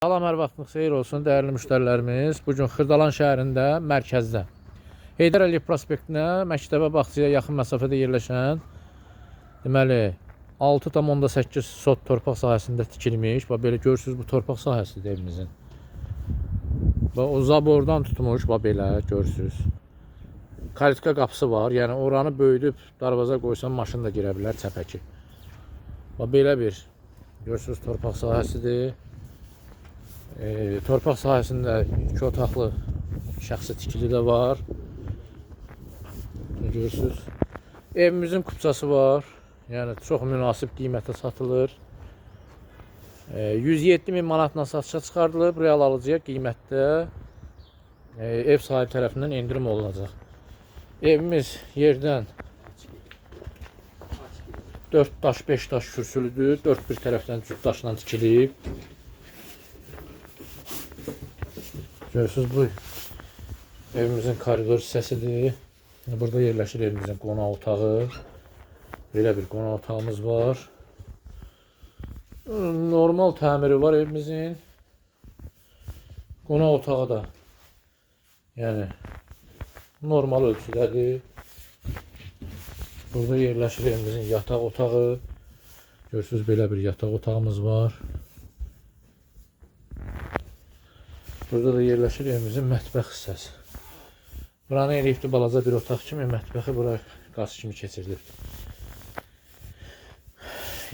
Salam, hər vaxtınız xeyir olsun, dəyərli müştərilərimiz. Bu gün Xırdalan şəhərində, mərkəzdə Heydər Əliyev prospektinə, məktəbə, bağçaya yaxın məsafədə yerləşən deməli 6,8 sot torpaq sahəsində tikilmiş. Bax belə görürsüz bu torpaq sahəsidir evimizin. Bax o zabordan tutmuş, bax belə görürsüz. Kalitka qapısı var. Yəni oranı böyüdüb darvaza qoysan maşın da girə bilər çəpəki. Bax belə bir görürsüz torpaq sahəsidir. E, torpaq sahəsində iki otaqlı şəxsi tikili də var. Görürsüz. Evimizin kupçası var. Yəni çox münasib qiymətə satılır. E, 107 min manatla satışa çıxardılıb. Real alıcıya qiymətdə e, ev sahibi tərəfindən endirim olunacaq. Evimiz yerdən 4 daş 5 daş kürsülüdür. 4 bir tərəfdən cüt daşla tikilib. Görürsünüz bu evimizin koridor hissəsidir. Burada yerləşir evimizin qonaq otağı. Belə bir qonaq otağımız var. Normal təmiri var evimizin. Qonaq otağı da yəni normal ölçüdədir. Burada yerləşir evimizin yataq otağı. Görürsüz belə bir yataq otağımız var. Burada da yerləşir evimizin mətbəx hissəsi. Buranı eləyibdi balaca bir otaq kimi, mətbəxi bura qaz kimi keçirilib.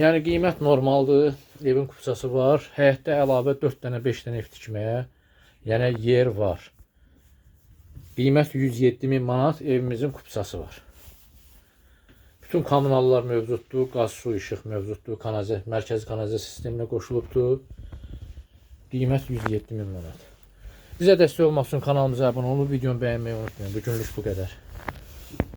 Yəni qiymət normaldır. Evin kupçası var. Həyətdə əlavə 4 dənə, 5 dənə ev tikməyə, yəni yer var. Qiymət 107 min manat, evimizin kupçası var. Bütün kommunallar mövcuddur, qaz, su, işıq mövcuddur, kanalizasiya, mərkəzi kanalizasiya sisteminə qoşulubdur. Qiymət 107 min manat. Bize destek olmak için kanalımıza abone olun. Videomu beğenmeyi unutmayın. Bugünlük bu kadar.